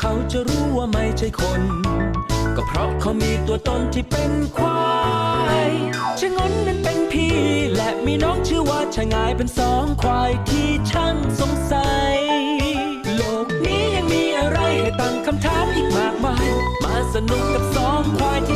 เขาจะรู้ว่าไม่ใช่คน ก็เพราะเขามีตัวตนที่เป็นควายชะงนนั้นเป็นพี่ และมีน้องชื่อว่าชะงายเป็นสองควายที่ช่างสงสัย โลกนี้ยังมีอะไรให้ตั้งคำถามอีกมากมาย มาสนุกกับสองควายที่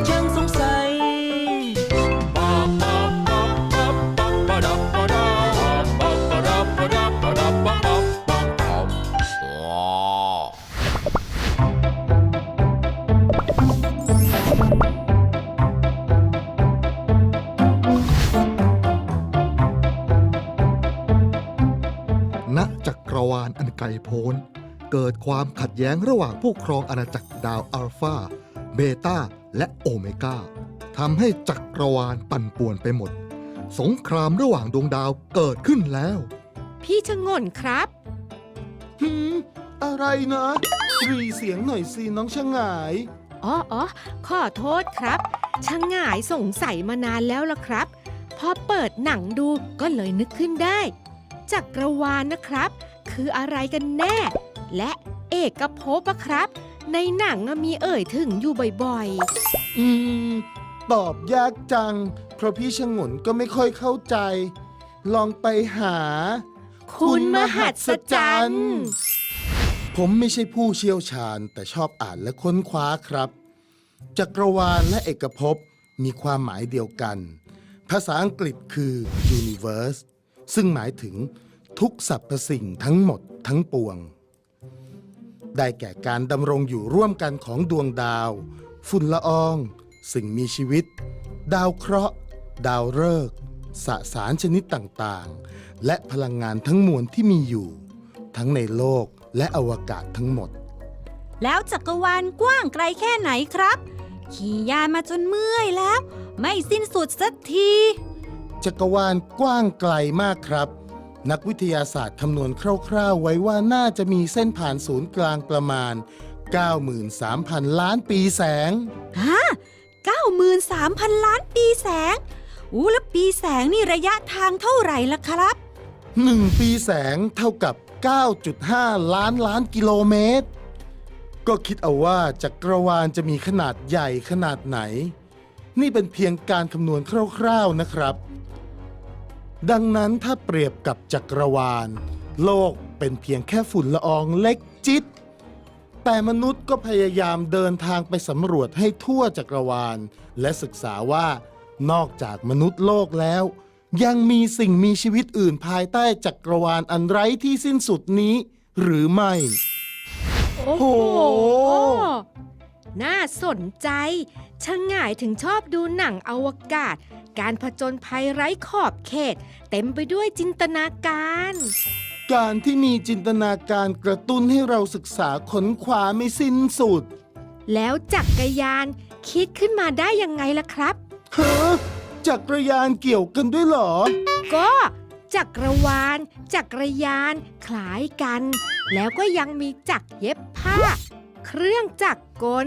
ไกลโพ้น เกิดความขัดแย้งระหว่างผู้ครองอาณาจักรดาวอัลฟาเบต้าและโอเมก้าทำให้จักรวาลปั่นป่วนไปหมด สงครามระหว่างดวงดาวเกิดขึ้นแล้ว พี่ชะงนครับ หืม อะไรนะรีเสียงหน่อยสิน้องชะงาย อ๋ออ๋อขอโทษครับชะง่ายสงสัยมานานแล้วล่ะครับ พอเปิดหนังดูก็เลยนึกขึ้นได้ จักรวาลนะครับ คืออะไรกันแน่ และเอกภพอะครับ ในหนังมีเอ่ยถึงอยู่บ่อยๆ อืม ตอบยากจัง เพราะพี่ชงนก็ไม่ค่อยเข้าใจ ลองไปหา คุณมหัศจรรย์ผมไม่ใช่ผู้เชี่ยวชาญแต่ชอบอ่านและค้นคว้าครับ จักรวาลและเอกภพมีความหมายเดียวกัน ภาษาอังกฤษคือ universe ซึ่งหมายถึง ทุกสรรพสิ่งทั้งหมดทั้งปวง ได้แก่การดำรงอยู่ร่วมกันของดวงดาว ฝุ่นละออง สิ่งมีชีวิต ดาวเคราะห์ ดาวฤกษ์สสารชนิดต่างๆ และพลังงานทั้งมวลที่มีอยู่ ทั้งในโลกและอวกาศทั้งหมด แล้วจักรวาลกว้างไกลแค่ไหนครับ ขี่ยานมาจนเมื่อยแล้ว ไม่สิ้นสุดสักที จักรวาลกว้างไกลมากครับ นักวิทยาศาสตร์คำนวณคร่าวๆ ไว้ว่าน่าจะมีเส้นผ่านศูนย์กลางประมาณ 93,000 ล้านปีแสง ฮะ93,000 ล้านปีแสงอู้แล้วปีแสงนี่ระยะทางเท่าไหร่ล่ะครับ 1 ปีแสงเท่ากับ 9.5 ล้านล้านกิโลเมตร ก็คิดเอาว่าจักรวาลจะมีขนาดใหญ่ขนาดไหน นี่เป็นเพียงการคำนวณคร่าวๆนะครับ ดังนั้นถ้าเปรียบกับจักรวาล โลกเป็นเพียงแค่ฝุ่นละอองเล็กจิต แต่มนุษย์ก็พยายามเดินทางไปสำรวจให้ทั่วจักรวาล และศึกษาว่านอกจากมนุษย์โลกแล้ว ยังมีสิ่งมีชีวิตอื่นภายใต้จักรวาลอันไร้ที่สิ้นสุดนี้ หรือไม่ โอ้โห น่าสนใจชะง่ายถึงชอบดูหนังอวกาศ การผจญภัยไร้ขอบเขต เต็มไปด้วยจินตนาการ การที่มีจินตนาการกระตุ้นให้เราศึกษาค้นคว้าไม่สิ้นสุดแล้วจักรยานคิดขึ้นมาได้ยังไงล่ะครับฮะจักรยานเกี่ยวกันด้วยเหรอ ก็จักรวาล จักรยานคล้ายกัน แล้วก็ยังมีจักรเย็บผ้า เครื่องจักรกล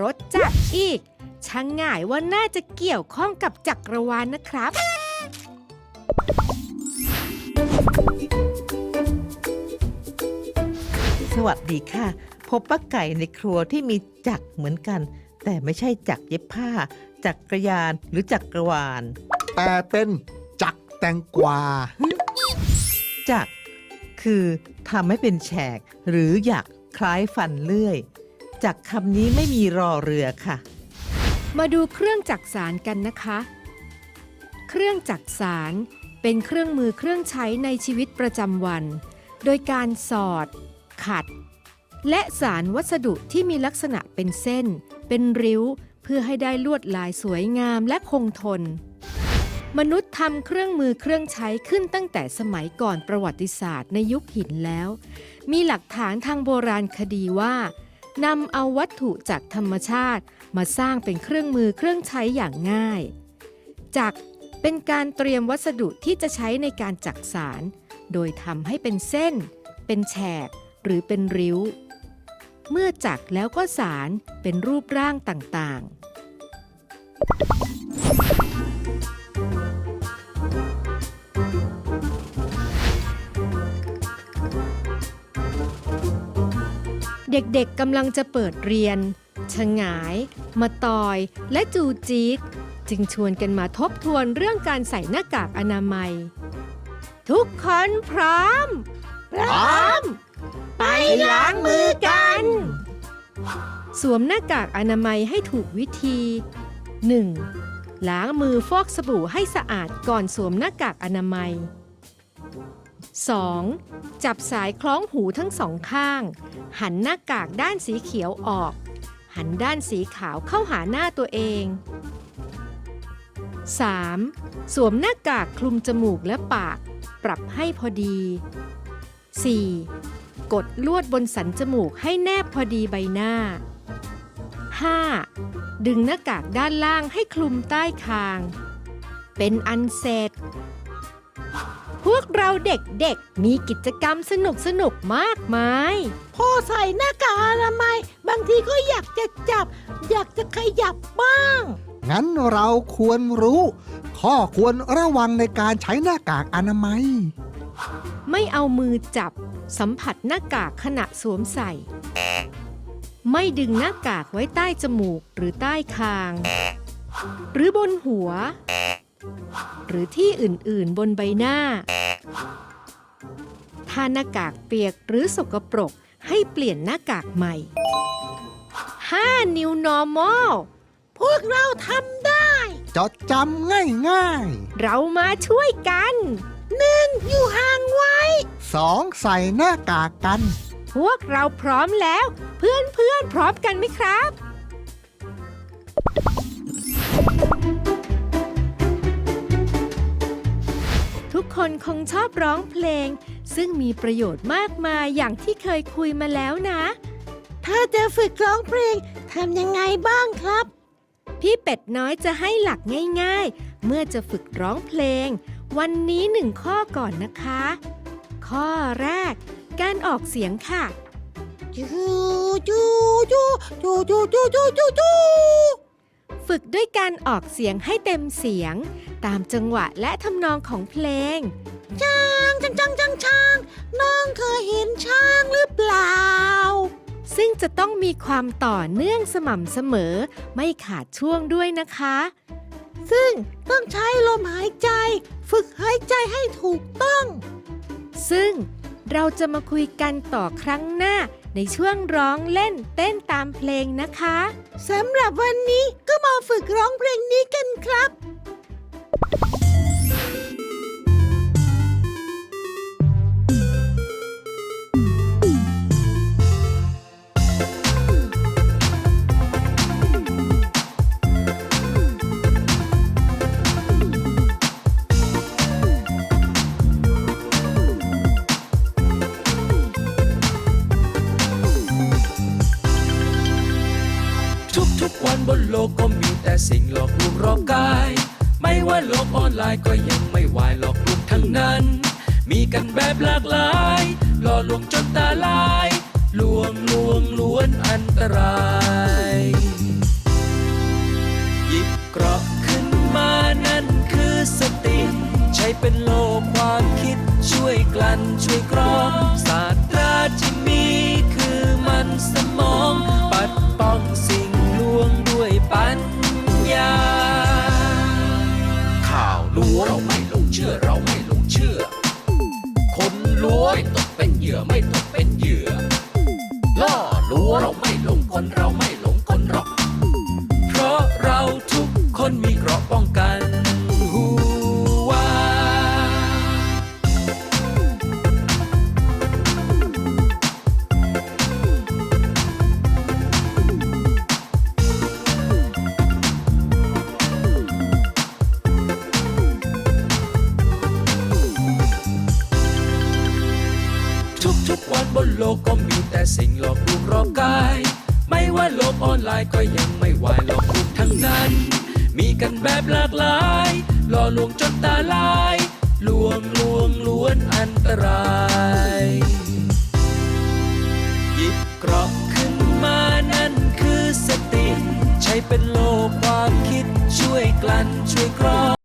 รถจักรอีก ช่างง่ายว่าน่าจะเกี่ยวข้องกับจักรวาลนะครับ สวัสดีค่ะ พบป้าไก่ในครัวที่มีจักรเหมือนกัน แต่ไม่ใช่จักรเย็บผ้า จักรยานหรือจักรวาล แต่เป็นจักรแตงกวา จักรคือทำให้เป็นแฉก หรือหยักคล้ายฟันเลื่อย จักรคำนี้ไม่มีรอเรือค่ะ มาดูเครื่องจักสารกันนะคะ เครื่องจักสารเป็นเครื่องมือเครื่องใช้ในชีวิตประจำวัน โดยการสอด ขัด และสารวัสดุที่มีลักษณะเป็นเส้น เป็นริ้ว เพื่อให้ได้ลวดลายสวยงามและคงทน มนุษย์ทำเครื่องมือเครื่องใช้ขึ้นตั้งแต่สมัยก่อนประวัติศาสตร์ในยุคหินแล้ว มีหลักฐานทางโบราณคดีว่านำเอาวัตถุจากธรรมชาติ มาสร้างเป็นเครื่องมือเครื่องใช้อย่างง่าย จักเป็นการเตรียมวัสดุที่จะใช้ในการจักสาร โดยทำให้เป็นเส้น เป็นแฉก หรือเป็นริ้ว เมื่อจักแล้วก็สารเป็นรูปร่างต่างๆเเด็กๆกำลังจะเปิดเรียนชะงาย มาตอยและจูจีกจึงชวนกันมาทบทวนเรื่องการใส่หน้ากากอนามัย ทุกคนพร้อม พร้อม ไปล้างมือกัน สวมหน้ากากอนามัยให้ถูกวิธี 1. ล้างมือฟอกสบู่ให้สะอาดก่อนสวมหน้ากากอนามัย 2. จับสายคล้องหูทั้งสองข้าง หันหน้ากากด้านสีเขียวออก หันด้านสีขาวเข้าหาหน้าตัวเอง 3. สวมหน้ากากคลุมจมูกและปาก ปรับให้พอดี 4. กดลวดบนสันจมูกให้แนบพอดีใบหน้า 5. ดึงหน้ากากด้านล่างให้คลุมใต้คาง เป็นอันเสร็จ พวกเราเด็กๆ มีกิจกรรมสนุกๆมากมาย พ่อใส่หน้ากากอนามัยบางทีก็อยากจะจับ อยากจะขยับบ้าง งั้นเราควรรู้ ข้อควรระวังในการใช้หน้ากากอนามัย ไม่เอามือจับ สัมผัสหน้ากากขณะสวมใส่ ไม่ดึงหน้ากากไว้ใต้จมูกหรือใต้คาง หรือบนหัว หรือที่อื่นๆบนใบหน้า ถ้าหน้ากากเปียกหรือสกปรกให้เปลี่ยนหน้ากากใหม่ 5 New Normal พวกเราทำได้ จดจำง่ายเรามาช่วยกันอยู่ห่างไว้ๆ 2. ใส่หน้ากากกัน พวกเราพร้อมแล้ว เพื่อนเพื่อนๆพร้อมกันไหมครับ คนคงชอบร้องเพลง ซึ่งมีประโยชน์มากมายอย่างที่เคยคุยมาแล้วนะ ถ้าจะฝึกร้องเพลงทำยังไงบ้างครับ พี่เป็ดน้อยจะให้หลักง่ายๆ เมื่อจะฝึกร้องเพลง วันนี้หนึ่งข้อก่อนนะคะ ข้อแรก การออกเสียงค่ะจูจูจูจูจูจูจูจูจู ฝึกด้วยการออกเสียงให้เต็มเสียง ตามจังหวะและทำนองของเพลง ช้างจังจังจังช้างน้องเคยเห็นช้างหรือเปล่า ซึ่งจะต้องมีความต่อเนื่องสม่ำเสมอ ไม่ขาดช่วงด้วยนะคะ ซึ่งต้องใช้ลมหายใจ ฝึกหายใจให้ถูกต้อง ซึ่งเราจะมาคุยกันต่อครั้งหน้า ในช่วงร้องเล่นเต้นตามเพลงนะคะสำหรับวันนี้ก็มาฝึกร้องเพลงนี้กันครับันบนโลกก็มีแต่สิ่งหลอกลวงรอบกาย ไม่ว่าโลกออนไลน์ก็ยังไม่วายหลอกลวงทั้งนั้น มีกันแบบหลากหลายหล่อลวงจนตาลายลวงลวงล้วนอันตราย หยิบกราะ ลวงตกเป็นเหยื่อไม่ตกเป็นเหยื่อล่อลวงเราไม่หลงคนเราไม่หลงคนหรอก เพราะเราทุกคนมีเกราะป้องกัน สิ่งหลอกลวงรอบกาย ไม่ว่าโลกออนไลน์ก็ยังไม่วายหลอกลวงทั้งนั้น มีกันแบบหลากหลายหล่อลวงจนตาลายลวงลวงล้วนอันตรายหยิบกราะขึ้นมานั่นคือสติ ใช้เป็นโลกความคิดช่วยกลั่นช่วยกรอง